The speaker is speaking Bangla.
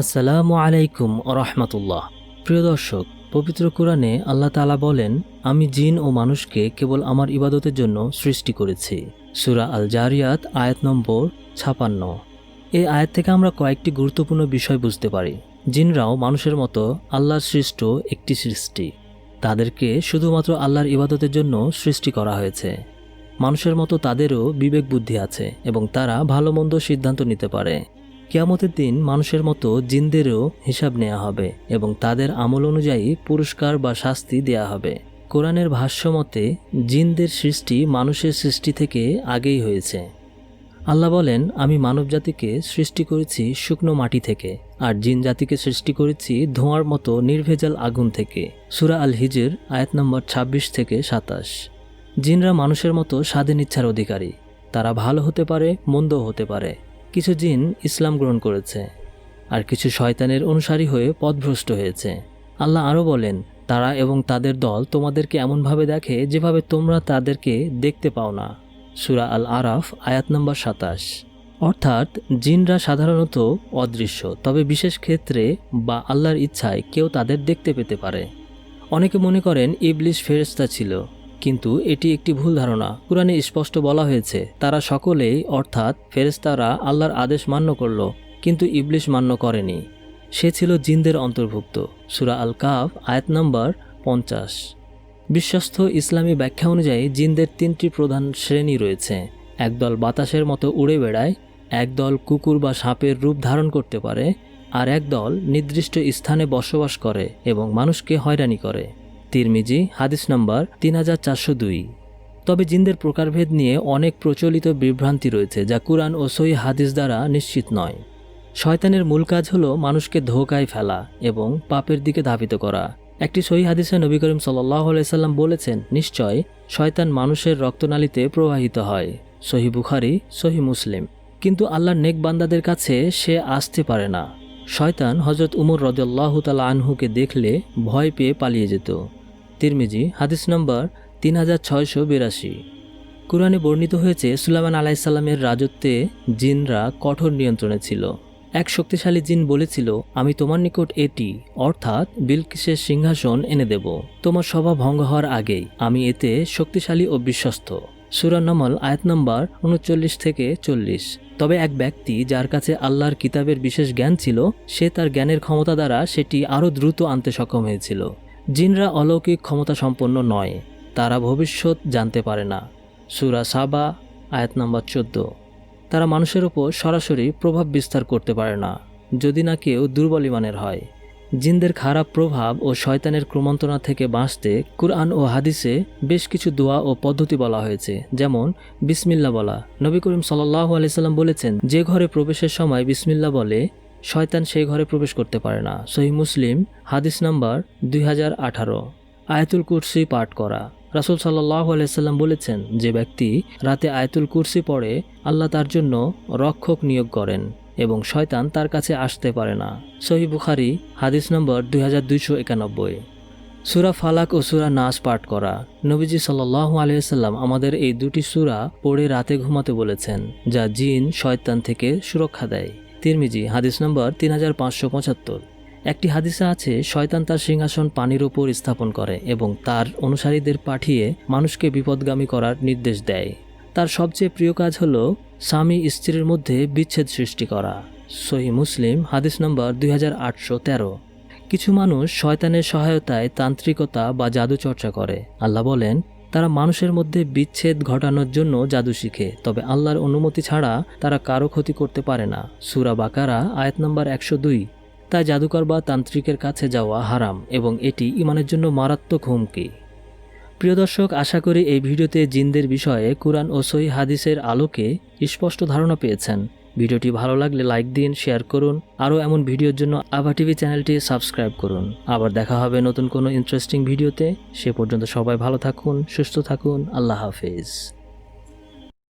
আসসালামু আলাইকুম রহমতুল্লাহ। প্রিয় দর্শক, পবিত্র কোরআনে আল্লাহ তালা বলেন, আমি জিন ও মানুষকে কেবল আমার ইবাদতের জন্য সৃষ্টি করেছি। সুরা আল জারিয়াত আয়াত নম্বর ছাপান্ন। এই আয়াত থেকে আমরা কয়েকটি গুরুত্বপূর্ণ বিষয় বুঝতে পারি। জিনরাও মানুষের মতো আল্লাহর সৃষ্ট একটি সৃষ্টি। তাদেরকে শুধুমাত্র আল্লাহর ইবাদতের জন্য সৃষ্টি করা হয়েছে। মানুষের মতো তাদেরও বিবেক বুদ্ধি আছে এবং তারা ভালো মন্দ সিদ্ধান্ত নিতে পারে। কিয়ামতের দিন মানুষের মতো জিনদেরও হিসাব নেওয়া হবে এবং তাদের আমল অনুযায়ী পুরস্কার বা শাস্তি দেয়া হবে। কোরআনের ভাষ্য মতে, জিনদের সৃষ্টি মানুষের সৃষ্টি থেকে আগেই হয়েছে। আল্লাহ বলেন, আমি মানবজাতিকে সৃষ্টি করেছি শুকনো মাটি থেকে, আর জিন জাতিকে সৃষ্টি করেছি ধোঁয়ার মতো নির্ভেজাল আগুন থেকে। সুরা আল হিজের আয়াত নম্বর ২৬ থেকে সাতাশ। জিনরা মানুষের মতো স্বাধীন ইচ্ছার অধিকারী। তারা ভালো হতে পারে মন্দও হতে পারে। কিছু জিন ইসলাম গ্রহণ করেছে আর কিছু শয়তানের অনুসারী হয়ে পথভ্রষ্ট হয়েছে। আল্লাহ আরও বলেন, তারা এবং তাদের দল তোমাদেরকে এমনভাবে দেখে যেভাবে তোমরা তাদেরকে দেখতে পাও না। সুরা আল আরাফ আয়াত নম্বর সাতাশ। অর্থাৎ, জিনরা সাধারণত অদৃশ্য, তবে বিশেষ ক্ষেত্রে বা আল্লাহর ইচ্ছায় কেউ তাদের দেখতে পেতে পারে। অনেকে মনে করেন, ইবলিশ ফেরেস্তা ছিল। কিন্তু এটি একটি ভুল ধারণা। কোরআনে স্পষ্ট বলা হয়েছে, তারা সকলেই, অর্থাৎ ফেরেস্তারা আল্লাহর আদেশ মান্য করল, কিন্তু ইবলিশ মান্য করেনি। সে ছিল জিনদের অন্তর্ভুক্ত। সুরা আল কাফ আয়াত নম্বর পঞ্চাশ। বিশ্বস্ত ইসলামী ব্যাখ্যা অনুযায়ী জিনদের তিনটি প্রধান শ্রেণি রয়েছে। একদল বাতাসের মতো উড়ে বেড়ায়, একদল কুকুর বা সাপের রূপ ধারণ করতে পারে, আর একদল নির্দিষ্ট স্থানে বসবাস করে এবং মানুষকে হয়রানি করে। তিরমিজি, হাদিস নম্বর তিন হাজার চারশো দুই। তবে জিনদের প্রকারভেদ নিয়ে অনেক প্রচলিত বিভ্রান্তি রয়েছে, যা কুরআন ও সই হাদিস দ্বারা নিশ্চিত নয়। শয়তানের মূল কাজ হলো মানুষকে ধোকায় ফেলা এবং পাপের দিকে ধাবিত করা। একটি সহি হাদিসে নবী করিম সাল্লাহ সাল্লাম বলেছেন, নিশ্চয় শয়তান মানুষের রক্তনালীতে প্রবাহিত হয়। সহি বুখারি সহি মুসলিম। কিন্তু আল্লাহর নেক বান্দাদের কাছে সে আসতে পারে না। শয়তান হজরত উমর রদুল্লাহ তালা আনহুকে দেখলে ভয় পেয়ে পালিয়ে যেত। তিরমিজি, হাদিস নম্বর তিন হাজার ছয়শো বিরাশি। কোরআনে বর্ণিত হয়েছে, সুলাইমান আলাইসাল্লামের রাজত্বে জিনরা কঠোর নিয়ন্ত্রণে ছিল। এক শক্তিশালী জিন বলেছিল, আমি তোমার নিকট এটি, অর্থাৎ বিলকিসের সিংহাসন, এনে দেব। তোমার সভা ভঙ্গ হওয়ার আগেই আমি এতে শক্তিশালী ও বিশ্বস্ত। সুরানমল আয়াত নম্বর উনচল্লিশ থেকে চল্লিশ। তবে এক ব্যক্তি যার কাছে আল্লাহর কিতাবের বিশেষ জ্ঞান ছিল, সে তার জ্ঞানের ক্ষমতা দ্বারা সেটি আরও দ্রুত আনতে সক্ষম হয়েছিল। জিনরা অলৌকিক ক্ষমতা সম্পন্ন নয়, তারা ভবিষ্যৎ জানতে পারে না। সুরা সাবা, আয়াত নম্বর চোদ্দ। তারা মানুষের ওপর সরাসরি প্রভাব বিস্তার করতে পারে না, যদি না কেউ দুর্বল ইমানের হয়। জিনদের খারাপ প্রভাব ও শয়তানের ক্রমন্তনা থেকে বাঁচতে কুরআন ও হাদিসে বেশ কিছু দোয়া ও পদ্ধতি বলা হয়েছে, যেমন বিসমিল্লা বলা। নবী করিম সাল্লাহ আলাইসাল্লাম বলেছেন, যে ঘরে প্রবেশের সময় বিসমিল্লা বলে, শয়তান সেই ঘরে প্রবেশ করতে পারে না। সহি মুসলিম, হাদিস নাম্বার দুই হাজার আঠারো। আয়াতুল কুরসি পাঠ করা। রাসুল সাল্লাহ আলাইসাল্লাম বলেছেন, যে ব্যক্তি রাতে আয়াতুল কুরসি পড়ে, আল্লাহ তার জন্য রক্ষক নিয়োগ করেন। এবং শয়তান তার কাছে আসতে পারে না। সহি বুখারি, হাদিস নম্বর দুই হাজার দুইশো একানব্বই। সুরা ফালাক ও সুরা নাস পাঠ করা। নবীজি সাল্লাহ আলিয়াল্লাম আমাদের এই দুটি সুরা পড়ে রাতে ঘুমাতে বলেছেন, যা জিন, শয়তান থেকে সুরক্ষা দেয়। তিরমিজি, হাদিস নম্বর তিন হাজার পাঁচশো পঁচাত্তর। একটি হাদিসে আছে, শয়তান তার সিংহাসন পানির ওপর স্থাপন করে এবং তার অনুসারীদের পাঠিয়ে মানুষকে বিপদগামী করার নির্দেশ দেয়। তার সবচেয়ে প্রিয় কাজ হল স্বামী স্ত্রীর মধ্যে বিচ্ছেদ সৃষ্টি করা। সহি মুসলিম, হাদিস নম্বর দুই হাজার আটশো তেরো। কিছু মানুষ শয়তানের সহায়তায় তান্ত্রিকতা বা জাদু চর্চা করে। আল্লাহ বলেন, তারা মানুষের মধ্যে বিচ্ছেদ ঘটানোর জন্য জাদু শিখে, তবে আল্লাহর অনুমতি ছাড়া তারা কারও ক্ষতি করতে পারে না। সুরা বাকারা, আয়াত নম্বর একশো দুই। তাই জাদুকর বা তান্ত্রিকের কাছে যাওয়া হারাম, এবং এটি ইমানের জন্য মারাত্মক হুমকি। প্রিয় দর্শক, আশা করি এই ভিডিওতে জিনদের বিষয়ে কোরআন ও সহি হাদিসের আলোকে স্পষ্ট ধারণা পেয়েছেন। ভিডিওটি ভালো লাগলে লাইক দিন, শেয়ার করুন। আরও এমন ভিডিওর জন্য আভা টিভি চ্যানেলটি সাবস্ক্রাইব করুন। আবার দেখা হবে নতুন কোনো ইন্টারেস্টিং ভিডিওতে। সে পর্যন্ত সবাই ভালো থাকুন, সুস্থ থাকুন। আল্লাহ হাফেজ।